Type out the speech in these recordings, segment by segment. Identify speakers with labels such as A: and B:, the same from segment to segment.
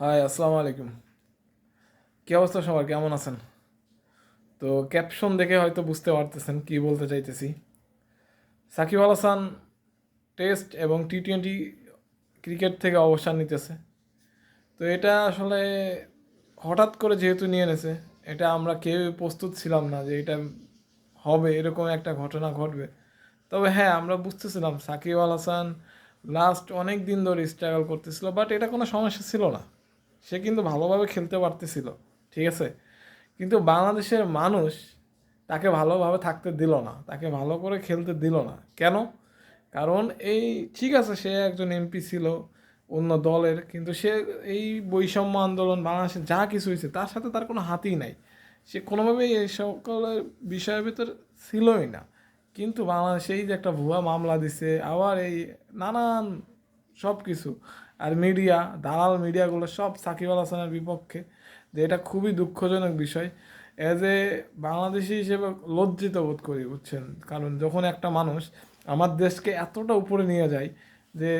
A: High, আসসালামু আলাইকুম। কী অবস্থা সবার? কেমন আছেন? তো ক্যাপশন দেখে হয়তো বুঝতে পারতেছেন কি বলতে চাইতেছি। সাকিব আল হাসান টেস্ট এবং টি টোয়েন্টি ক্রিকেট থেকে অবসর নিতেছে। তো এটা আসলে হঠাৎ করে যেহেতু নিয়ে এনেছে, এটা আমরা কেউ প্রস্তুত ছিলাম না যে এটা হবে, এরকম একটা ঘটনা ঘটবে। তবে হ্যাঁ আমরা বুঝতেছিলাম সাকিব আল হাসান লাস্ট অনেক দিন ধরে স্ট্রাগল করতেছিল বাট এটা কোনো সমস্যা ছিল না। সে কিন্তু ভালোভাবে খেলতে পারতেছিল, ঠিক আছে? কিন্তু বাংলাদেশের মানুষ তাকে ভালোভাবে থাকতে দিল না, তাকে ভালো করে খেলতে দিল না। কেন? কারণ এই, ঠিক আছে, সে একজন এমপি ছিল অন্য দলের, কিন্তু সে এই বৈষম্য আন্দোলন, বাংলাদেশে যা কিছু হয়েছে, তার সাথে তার কোনো হাতই নাই। সে কোনোভাবেই এই সকলের বিষয়ের ভিতর ছিলই না। কিন্তু বাংলাদেশে এই যে একটা ভুয়া মামলা দিছে, আবার এই নানান সব কিছু আর মিডিয়া দালাল মিডিয়াগুলো সব সাকিব আল হাসানের বিপক্ষে, যে এটা খুবই দুঃখজনক বিষয়। অ্যাজ এ বাংলাদেশি হিসেবে লজ্জিত বোধ করি, বুঝছেন? কারণ যখন একটা মানুষ আমার দেশকে এতটা উপরে নিয়ে যায় যে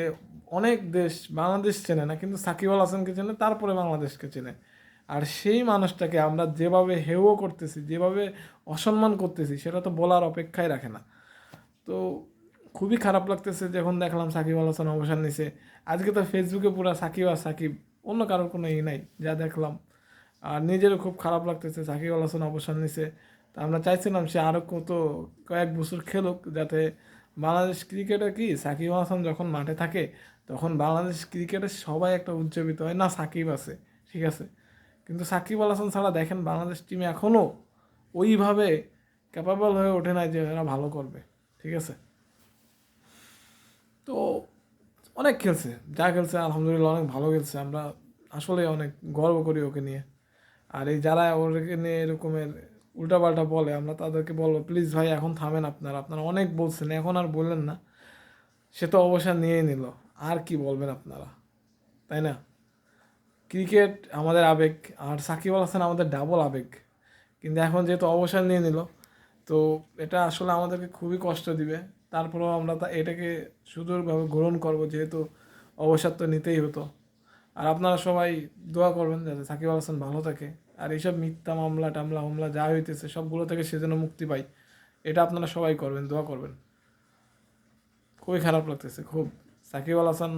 A: অনেক দেশ বাংলাদেশ চেনে না, কিন্তু সাকিব আল হাসানকে চেনে, তারপরে বাংলাদেশকে চেনে। আর সেই মানুষটাকে আমরা যেভাবে হেও করতেছি, যেভাবে অসম্মান করতেছি, সেটা তো বলার অপেক্ষায় রাখে না। তো খুবই খারাপ লাগতেছে যখন দেখলাম সাকিব আল হাসান অবসর নিছে। আজকে তো ফেসবুকে পুরো সাকিব আর সাকিব, অন্য কারোর কোনো ই নাই, যা দেখলাম। আর নিজেরও খুব খারাপ লাগতেছে সাকিব আল হাসান অবসর নিছে। তা আমরা চাইছিলাম সে আরও কত, কয়েক বছর খেলুক, যাতে বাংলাদেশ ক্রিকেটে কি সাকিব আল হাসান যখন মাঠে থাকে, তখন বাংলাদেশ ক্রিকেটে সবাই একটা উজ্জীবিত হয়, না, সাকিব আছে, ঠিক আছে। কিন্তু সাকিব আল হাসান ছাড়া দেখেন বাংলাদেশ টিমে এখনও ওইভাবে ক্যাপাবল হয়ে ওঠে না যে এরা ভালো করবে, ঠিক আছে? তো অনেক খেলছে, যা খেলছে আলহামদুলিল্লাহ অনেক ভালো খেলছে। আমরা আসলে অনেক গর্ব করি ওকে নিয়ে। আর এই যারা ওকে নিয়ে এরকমের উল্টাপাল্টা বলে, আমরা তাদেরকে বলব, প্লিজ ভাই, এখন থামেন আপনারা। আপনারা অনেক বলছেন, এখন আর বললেন না। সে তো অবসর নিয়েই নিল। আর কি বলবেন আপনারা? তাই না? ক্রিকেট আমাদের আবেগ, আর সাকিব আল হাসান আমাদের ডাবল আবেগ। কিন্তু এখন যেহেতু অবসর নিয়ে নিল তো এটা আসলে আমাদেরকে খুবই কষ্ট দিবে। তারপরেও আমরা তা এটাকে সুদূরভাবে গ্রহণ করব যেহেতু অবসর তো নিতেই হতো। আর আপনারা সবাই দোয়া করবেন যাতে সাকিব আল হাসান ভালো থাকে। আর এইসব মিথ্যা মামলা, টামলা হামলা যা হইতেছে, সবগুলো থেকে সে যেন মুক্তি পাই এটা আপনারা সবাই করবেন, দোয়া করবেন। খুবই খারাপ লাগতেছে, খুব। সাকিব আল হাসান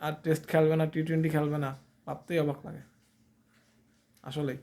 A: আর টেস্ট খেলবে না, টি টোয়েন্টি খেলবে না, ভাবতেই অবাক লাগে। আসলেই।